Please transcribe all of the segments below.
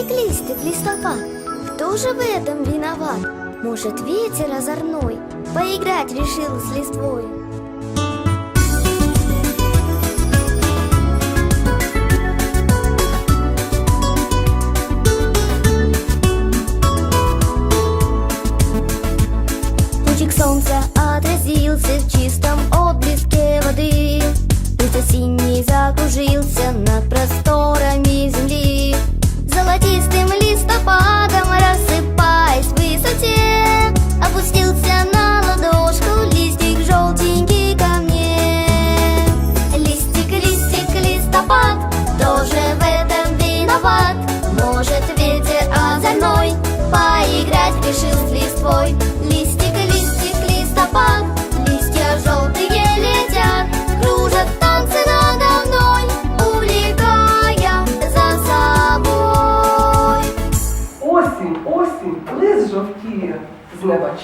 Листик, листик, листопад, кто же в этом виноват? Может, ветер озорной поиграть решил с листвой? Лучик солнца отразился в чистом отблеске воды Пусть осенний закружился над просторами земли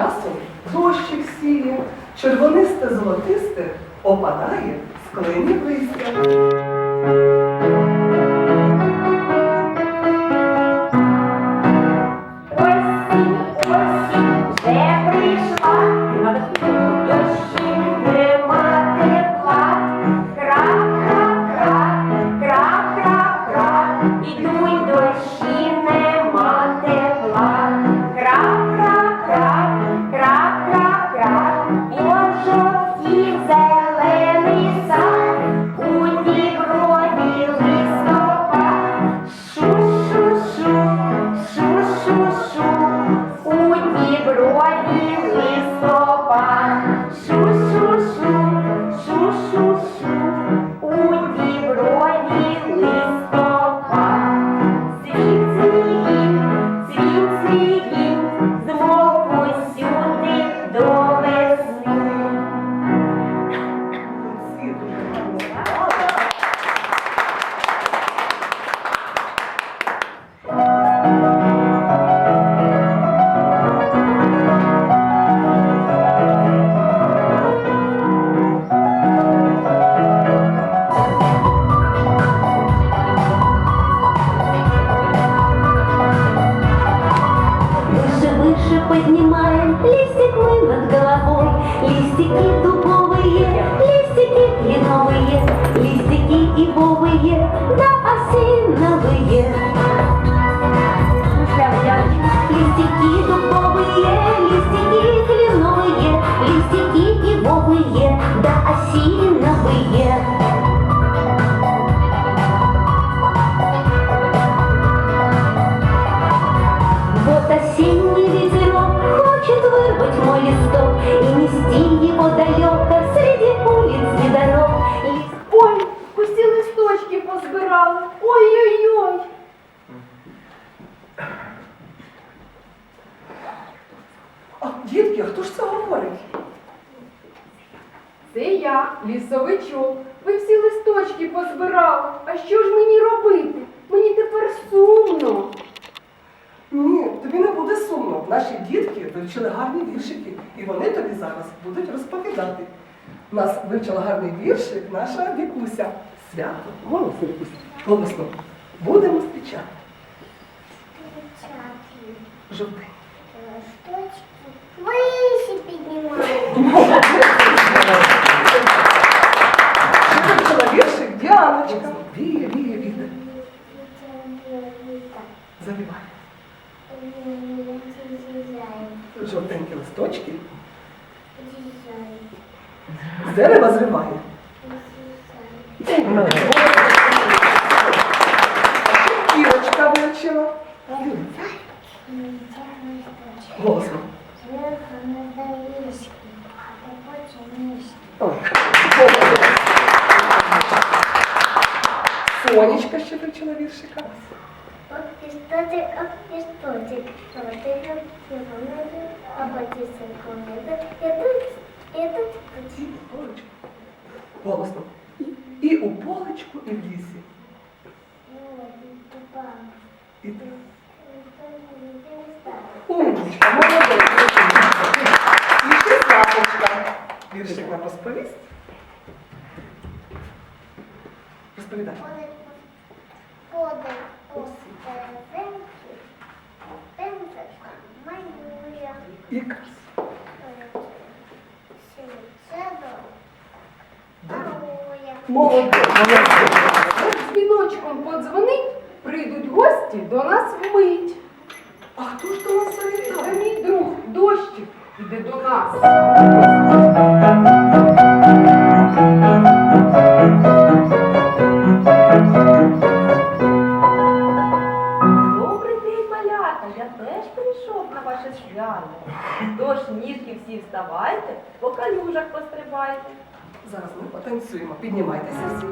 часом дощик сіє, червонисте золотисте опадає з листя. assim. Вивчили гарні віршики, і вони тобі зараз будуть розповідати. У нас вивчила гарний віршик наша Вікуся. Свято. Голосно, Вікуся. Голосно. Будемо зустрічати. Жовтий. Жовтенькі листочки. З дерева зриває. Листочек, об листочек, золотые километры, обратился комета. Этот, этот путь. Полечко. Голосно. І у полечку, і в лісі. І... Умничка, молодець. І ще Святочка. Віршик нам розповість. Розповідай. Молодець. Дзвіночком подзвонить, прийдуть гості до нас вмить. А хто ж до нас Це завітав? мій друг дощик іде до нас. Добрий день, малята! Я теж прийшов на ваше свято. Тож ніжки всі вставайте, по калюжах пострибайте. Зараз ми потанцюємо. Піднімайтеся всі.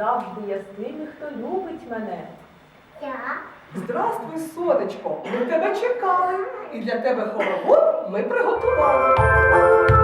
Завжди я з тими, хто любить мене. Здравствуй, сонечко! Ми тебе чекали. І для тебе хоровод ми приготували.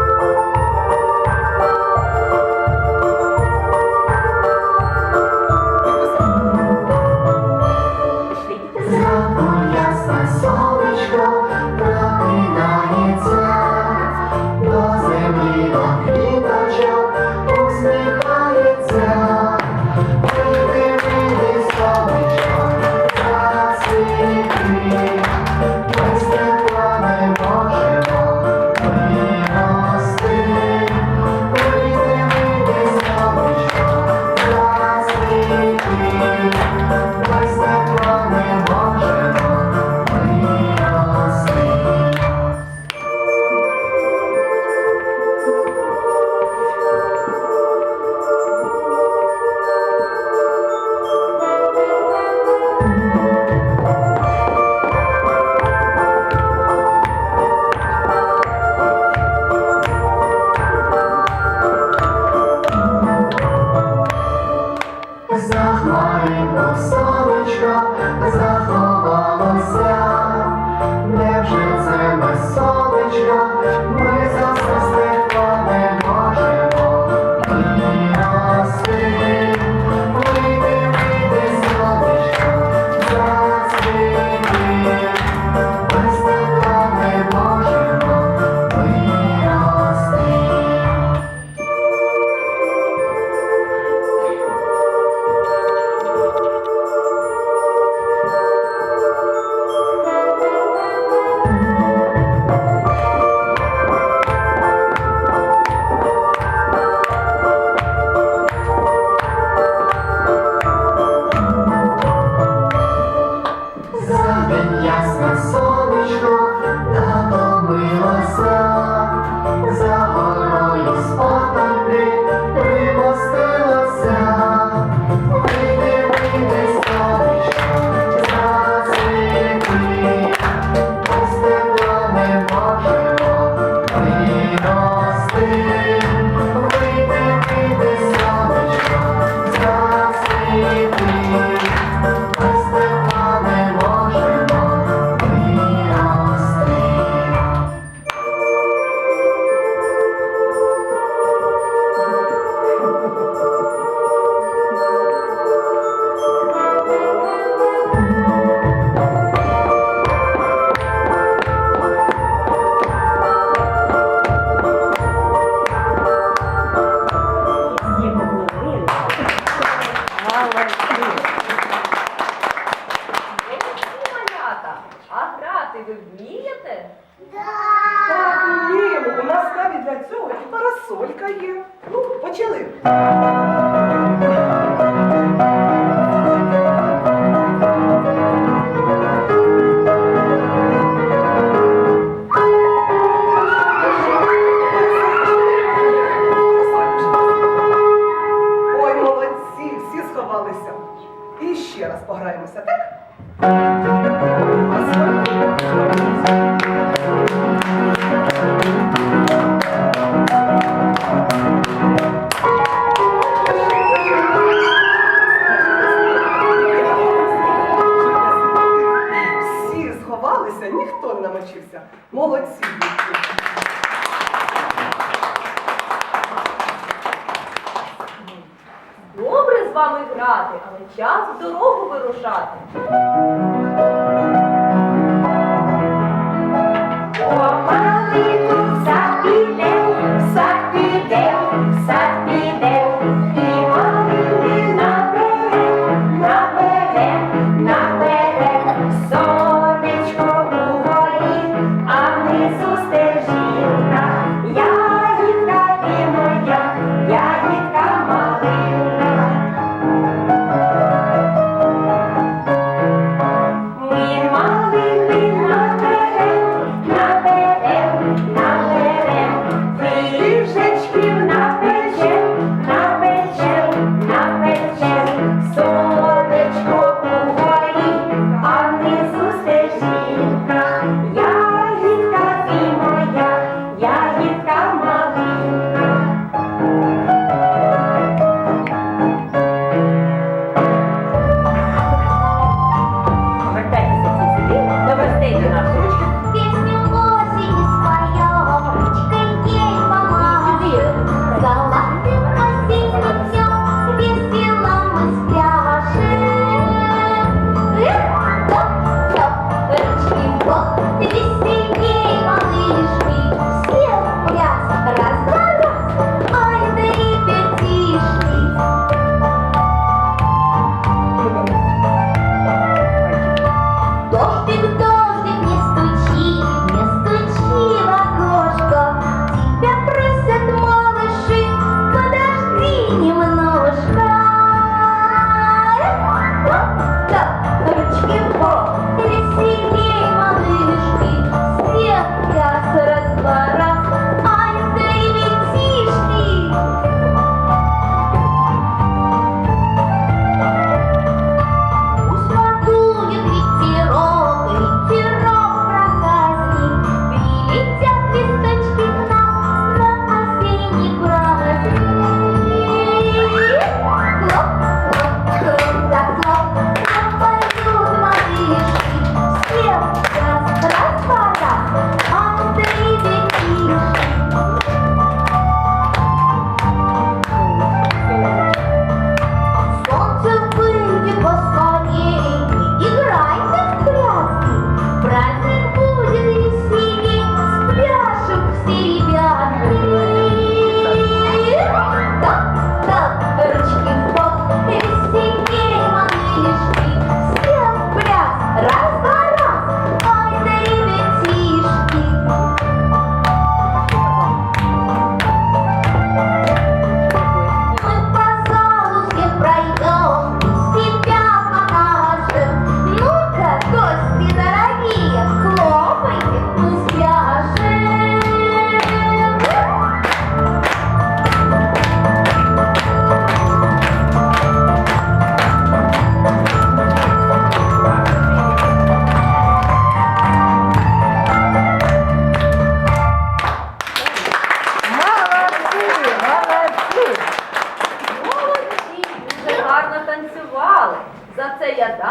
І ще раз пограємося, так? пишати.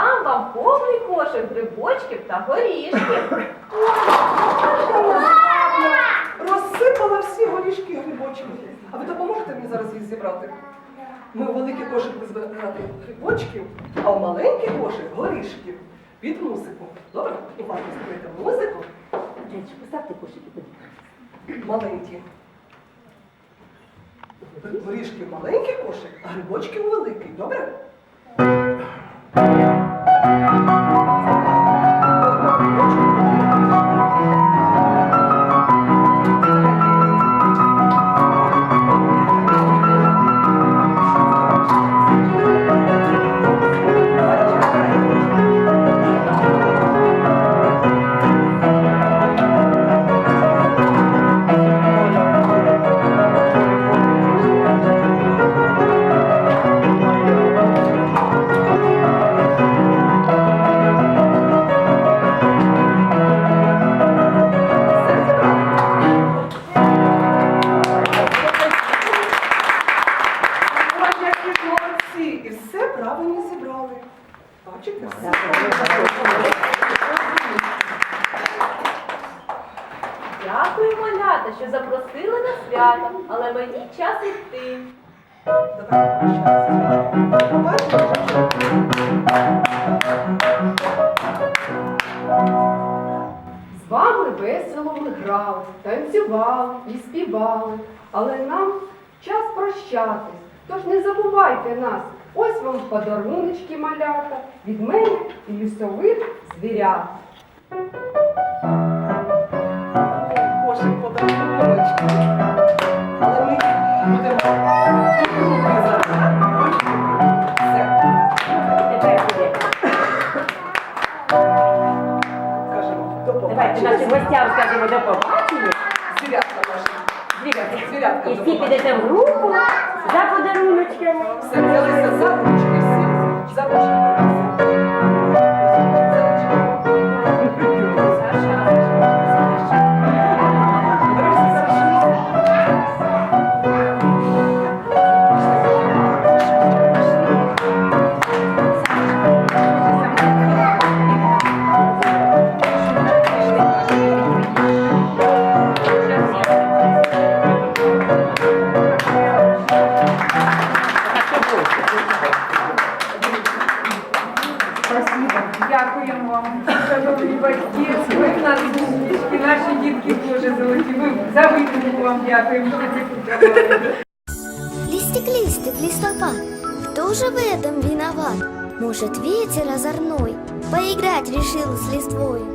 дам вам повний кошик грибочків та горішків. Розсипала всі горішки і грибочки. А ви допоможете мені зараз їх зібрати? Ми у великий кошик збирати грибочків, а у маленький кошик горішків під музику. Добре? Уважно слухайте музику. Дядечко, поставте кошики, будь. Маленькі. Горішки в маленький кошик, а грибочки великий, добре? thank you Дякую, малята, що запросили на свято, але мені час йти. З вами весело ми грали, танцювали і співали, але нам час прощатись. Тож не забувайте нас. Ось вам подаруночки малята від мене і лісових звірят. Кошик подаруночки. Але ми будемо до Давайте нашим гостям скажемо до побачення. І всі підете в групу за подаруночками. Все, взялися за ручки всі. За ручки Листик, листопад, кто же в этом виноват? Может, ветер озорной поиграть решил с листвой?